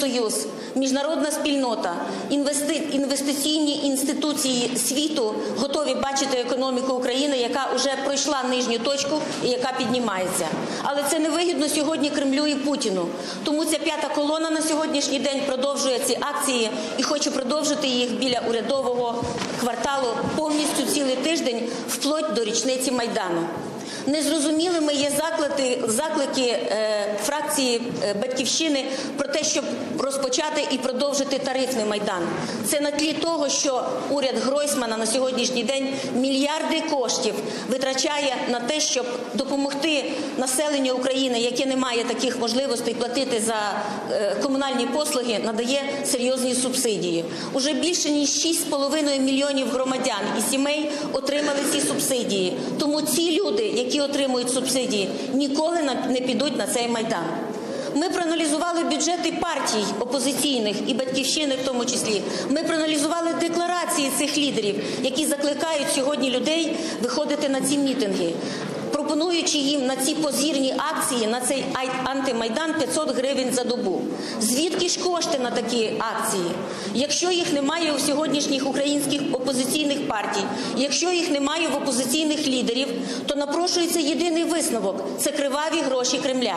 Союз, міжнародна спільнота, інвестиційні інституції світу готові бачити економіку України, яка вже пройшла нижню точку і яка піднімається. Але це не вигідно сьогодні Кремлю і Путіну. Тому ця п'ята колона на сьогоднішній день продовжує ці акції і хоче продовжити їх біля урядового кварталу повністю цілий тиждень, вплоть до річниці майдану. Незрозумілими є заклики, заклики е, е, батьківщини про те, щоб розпочати і продовжити тарифний майдан. Це на тлі того, що уряд Гройсмана на сьогоднішній день мільярди коштів витрачає на те, щоб допомогти населенню України, яке не має таких можливостей платити за е, комунальні послуги, надає серйозні субсидії. Уже більше ніж 6,5 мільйонів громадян і сімей отримали ці субсидії. Тому ці люди, які отримують субсидії, ніколи не підуть на цей майдан. Ми проаналізували бюджети партій опозиційних і батьківщини, в тому числі. Ми проаналізували декларації цих лідерів, які закликають сьогодні людей виходити на ці мітинги. Пропонуючи їм на ці позірні акції, на цей антимайдан 500 гривень за добу. Звідки ж кошти на такі акції? Якщо їх немає у сьогоднішніх українських опозиційних партій, якщо їх немає в опозиційних лідерів, то напрошується єдиний висновок це криваві гроші Кремля.